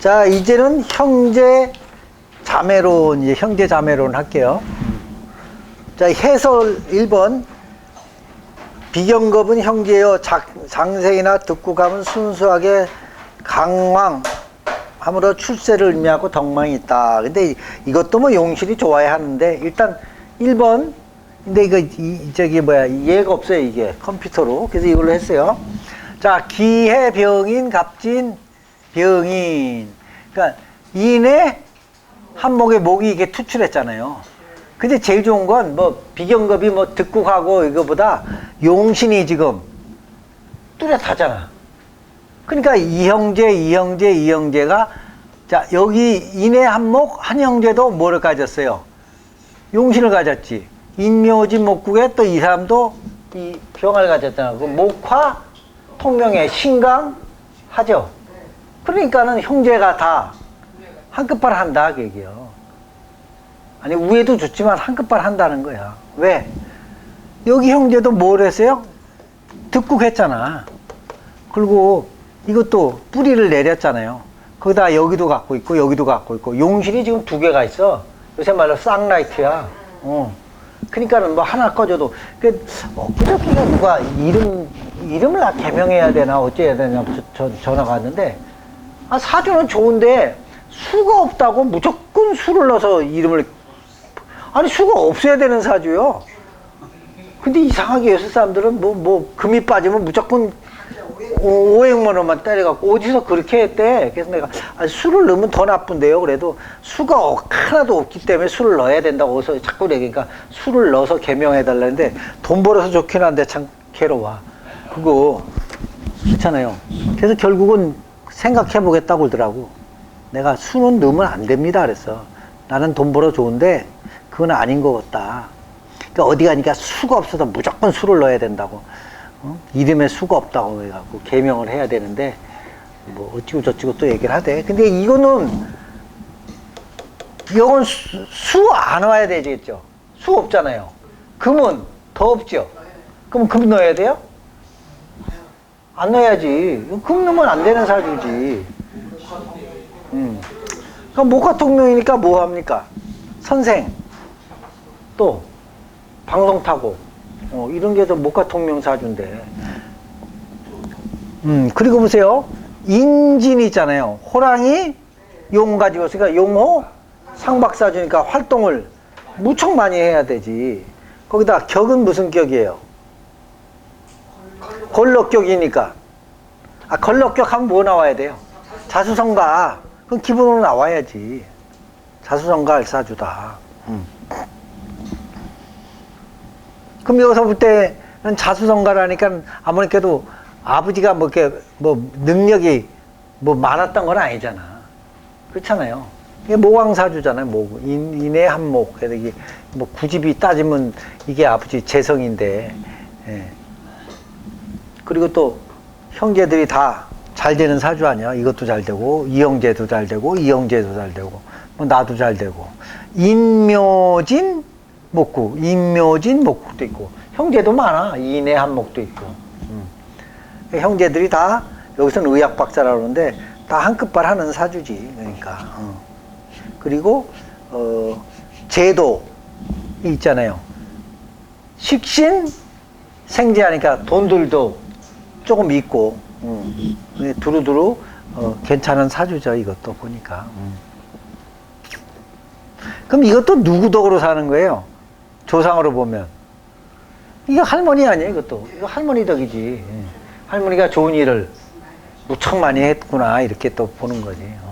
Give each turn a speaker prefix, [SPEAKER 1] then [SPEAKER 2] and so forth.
[SPEAKER 1] 자, 이제는 형제 자매론, 이제 형제 자매론 할게요. 자, 해설 1번. 비경겁은 형제여 작, 장생이나 듣고 가면 순수하게 강왕 함으로 출세를 의미하고 덕망이 있다. 근데 이- 이것도 뭐 용실이 좋아야 하는데 일단 1번 근데 이거 이, 저기 뭐야 이해가 없어요 이게 컴퓨터로 그래서 이걸로 했어요. 자 기해 병인 갑진 병인 그러니까 인의 한목의 목이 이게 투출했잖아요. 근데 제일 좋은 건 뭐 비경급이 뭐 듣고 가고 이거보다 용신이 지금 뚜렷하잖아. 그러니까 이 형제, 이 형제, 이 형제가 자 여기 인의 한목 한 형제도 뭐를 가졌어요? 용신을 가졌지. 인묘지 목국에 또 이 사람도 이 병을 가졌잖아. 그 목화 통명의 신강 하죠. 그러니까는 형제가 다 한끗발 한다 그 얘기요. 아니 우애도 좋지만 한끗발 한다는 거야. 왜? 여기 형제도 뭘 했어요? 득국 했잖아. 그리고 이것도 뿌리를 내렸잖아요. 거기다 여기도 갖고 있고 여기도 갖고 있고 용실이 지금 두 개가 있어. 요새 말로 쌍라이트야. 어. 그러니까는 뭐 하나 꺼져도 그 엊그저께가 누가 이름 이름을 나 개명해야 되나 어째야 되냐 저, 저, 전화가 왔는데 아 사주는 좋은데 수가 없다고 무조건 수를 넣어서 이름을 아니 수가 없어야 되는 사주요. 근데 이상하게 요새 사람들은 뭐, 뭐, 금이 빠지면 무조건 500만 원만 때려갖고 어디서 그렇게 했대. 그래서 내가 아, 술을 넣으면 더 나쁜데요. 그래도 수가 어- 하나도 없기 때문에 술을 넣어야 된다고 해서 자꾸 얘기니까 술을 넣어서 개명해달라는데 돈 벌어서 좋긴 한데 참 괴로워. 그거 그렇잖아요. 그래서 결국은 생각해 보겠다고 그러더라고. 내가 술은 넣으면 안 됩니다. 그랬어. 나는 돈 벌어 좋은데 그건 아닌 것 같다. 그러니까 어디 가니까 수가 없어서 무조건 술을 넣어야 된다고. 어? 이름에 수가 없다고 해갖고 개명을 해야 되는데 뭐 어찌고 저찌고 또 얘기를 하대. 근데 이거는 이건 수 안 와야 되겠죠. 수 없잖아요. 금은 더 없죠. 그럼 금 넣어야 돼요? 안 넣어야지. 금 넣으면 안 되는 사주지. 음. 그럼 목화통명이니까 뭐 합니까? 선생. 또 방송 타고 어, 이런 게 더 목화통명 사주인데. 음 그리고 보세요. 인진이 있잖아요. 호랑이 용 가지고 있으니까 용호 상박사주니까 활동을 무척 많이 해야 되지. 거기다 격은 무슨 격이에요? 걸럭격이니까. 아 걸럭격 하면 뭐 나와야 돼요? 자수성가. 그건 기본으로 나와야지. 자수성가 알사주다. 음. 그럼 여기서 볼 때는 자수성가라니까 아무래도 아버지가 뭐 이렇게 뭐 능력이 뭐 많았던 건 아니잖아. 그렇잖아요. 이게 모광사주잖아요. 모 인, 인의 한목. 그래서 이게 뭐 구집이 따지면 이게 아버지 재성인데. 예. 그리고 또 형제들이 다 잘 되는 사주 아니야. 이것도 잘 되고 이 형제도 잘 되고 이 형제도 잘 되고 뭐 나도 잘 되고 인묘진 목국, 인묘진 목국도 있고 형제도 많아. 인의 한목도 있고. 음. 형제들이 다 여기서는 의학 박사라 그러는데 다 한끗발 하는 사주지. 그러니까. 어. 그리고 어 제도 있잖아요. 식신 생제하니까 돈들도 조금 있고 음. 두루두루 어, 괜찮은 사주죠. 이것도 보니까. 음. 그럼 이것도 누구 덕으로 사는 거예요? 조상으로 보면. 이거 할머니 아니에요, 이것도. 이거 할머니 덕이지. 예. 할머니가 좋은 일을 무척 많이 했구나, 이렇게 또 보는 거지. 어.